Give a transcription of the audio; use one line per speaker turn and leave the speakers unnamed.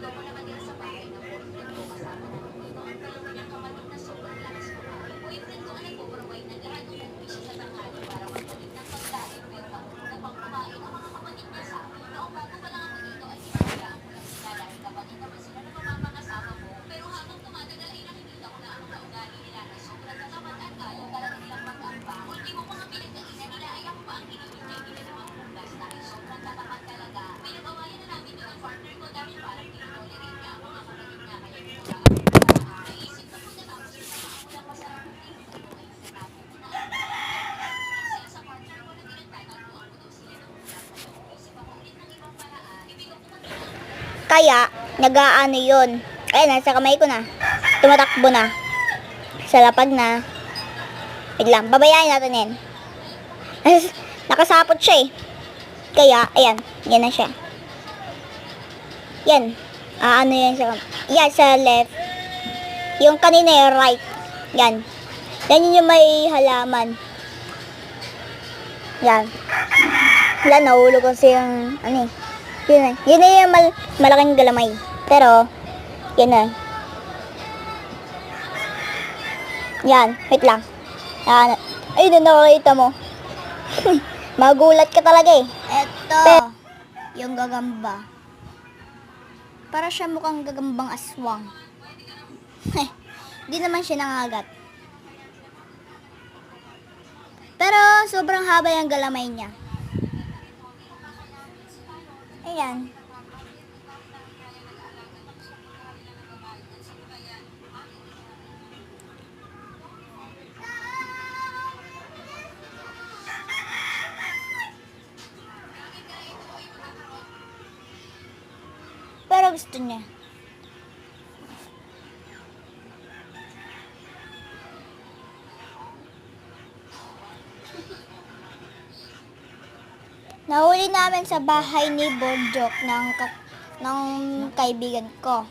con kaya, nag-aano yun. Ayan, nasa kamay ko na. Tumatakbo na. Sa lapag na. Wait lang, babayain natin yan. Nakasapot siya eh. Kaya, ayan, yan na siya. Yan. Ah, ano yan sa Yan, sa left. Yung kanina yung right. Yan. Yan yun yung may halaman. Yan. Wala, nahulog kasi yung, ano eh. Yun na. Yun na yung mal- malaking galamay. Pero, yan na. Yan, wait lang. Yan. Ay, doon nakakita mo. Magulat ka talaga eh. Eto, yung gagamba. Para siya mukhang gagambang aswang. Di naman siya nangagat. Pero sobrang haba yung galamay niya. Ayan. Pero gusto niya. Nahuli namin sa bahay ni Bonjok ng, ng kaibigan ko.